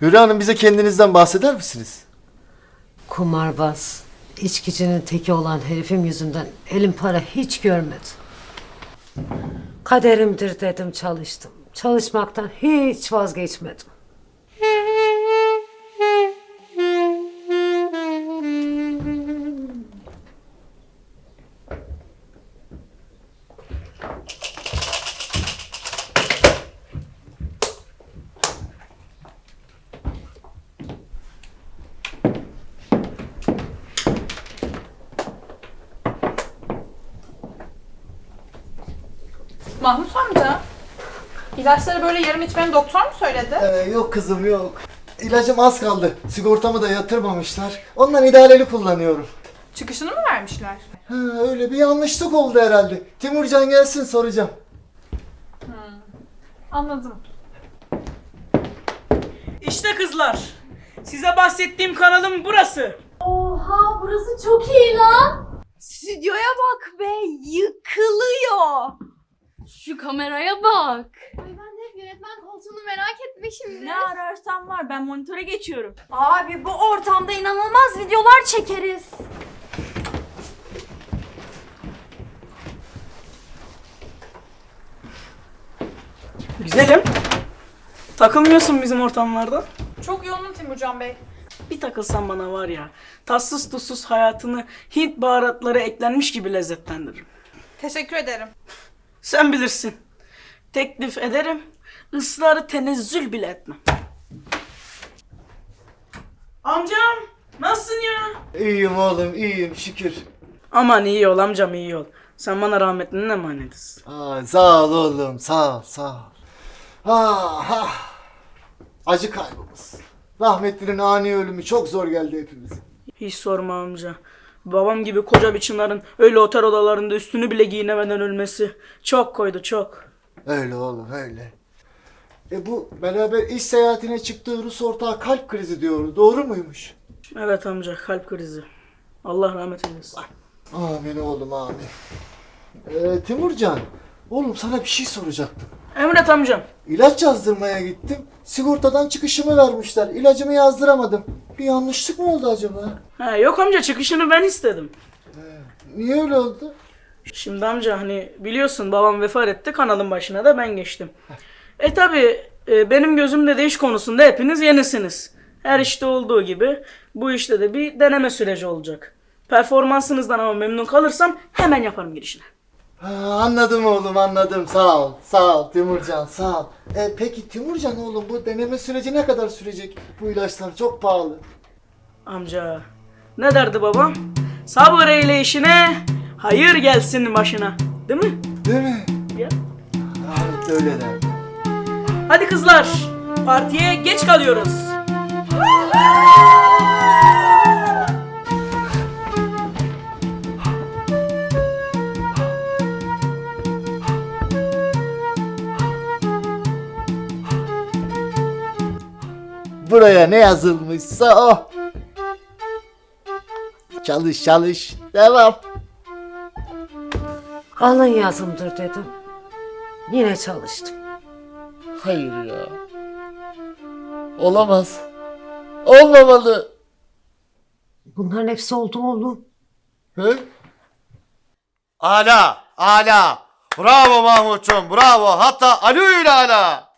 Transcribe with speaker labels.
Speaker 1: Hürri Hanım bize kendinizden bahseder misiniz?
Speaker 2: Kumarbaz, içkicinin teki olan herifim yüzünden elim para hiç görmedi. Kaderimdir dedim çalıştım. Çalışmaktan hiç vazgeçmedim.
Speaker 3: Mahmut amca. İlaçları böyle yarım içmeni doktor mu söyledi?
Speaker 1: Ee, yok kızım yok. İlacım az kaldı. Sigortamı da yatırmamışlar. Ondan idareli kullanıyorum.
Speaker 3: Çıkışını mı vermişler?
Speaker 1: Ha, öyle bir yanlışlık oldu herhalde. Timurcan gelsin soracağım.
Speaker 3: Anladım.
Speaker 4: İşte kızlar. Size bahsettiğim kanalım burası.
Speaker 5: Oha burası çok iyi lan. Stüdyoya bak be yıkılıyor. Şu kameraya bak. Ay ben de hep yönetmen koltuğunu merak etmişimdir.
Speaker 4: Ne ararsan var ben monitöre geçiyorum.
Speaker 5: Abi bu ortamda inanılmaz videolar çekeriz.
Speaker 4: Güzelim. Takılmıyorsun bizim ortamlarda.
Speaker 3: Çok yoğunum Timurcan Bey.
Speaker 4: Bir takılsan bana var ya. Tatsız tuzsuz hayatını Hint baharatları eklenmiş gibi lezzetlendiririm.
Speaker 3: Teşekkür ederim.
Speaker 4: Sen bilirsin. Teklif ederim. ısrarı tenezzül bile etmem. Amcam nasılsın ya?
Speaker 1: İyiyim oğlum iyiyim şükür.
Speaker 4: Aman iyi ol amcam iyi ol. Sen bana rahmetlinin emanetisin.
Speaker 1: Aa, sağ ol oğlum sağ ol sağ ol. Ah, ah. Acı kaybımız. Rahmetlinin ani ölümü çok zor geldi hepimize.
Speaker 4: Hiç sorma amca. Babam gibi koca bir çınarın öyle otel odalarında üstünü bile giyinemeden ölmesi çok koydu çok.
Speaker 1: Öyle oğlum öyle. E bu beraber iş seyahatine çıktığı Rus ortağı kalp krizi diyordu. Doğru muymuş?
Speaker 4: Evet amca kalp krizi. Allah rahmet eylesin.
Speaker 1: Amin oğlum amin. Ee, Timurcan, oğlum sana bir şey soracaktım.
Speaker 4: Emret amcam.
Speaker 1: İlaç yazdırmaya gittim. Sigortadan çıkışımı vermişler. İlacımı yazdıramadım. Bir yanlışlık mı oldu acaba?
Speaker 4: Ha, yok amca çıkışını ben istedim.
Speaker 1: Niye öyle oldu?
Speaker 4: Şimdi amca hani biliyorsun babam vefat etti kanalın başına da ben geçtim. E tabi benim gözümde de iş konusunda hepiniz yenisiniz. Her işte olduğu gibi bu işte de bir deneme süreci olacak. Performansınızdan ama memnun kalırsam hemen yaparım girişini.
Speaker 1: Ha, anladım oğlum anladım. Sağ ol. Sağ ol Timurcan sağ ol. E, peki Timurcan oğlum bu deneme süreci ne kadar sürecek? Bu ilaçlar çok pahalı.
Speaker 4: Amca ne derdi babam? Sabır eyle işine, hayır gelsin başına. Değil mi?
Speaker 1: Değil mi?
Speaker 4: Ya.
Speaker 1: Evet öyle derdi.
Speaker 4: Hadi kızlar, partiye geç kalıyoruz.
Speaker 1: Buraya ne yazılmışsa o. Çalış çalış. Devam.
Speaker 2: Alın yazımdır dedim. Yine çalıştım.
Speaker 1: Hayır ya. Olamaz. Olmamalı.
Speaker 2: Bunların hepsi oldu oğlum.
Speaker 1: He?
Speaker 6: Ala, ala. Bravo Mahmut'cum, bravo. Hatta alü ala.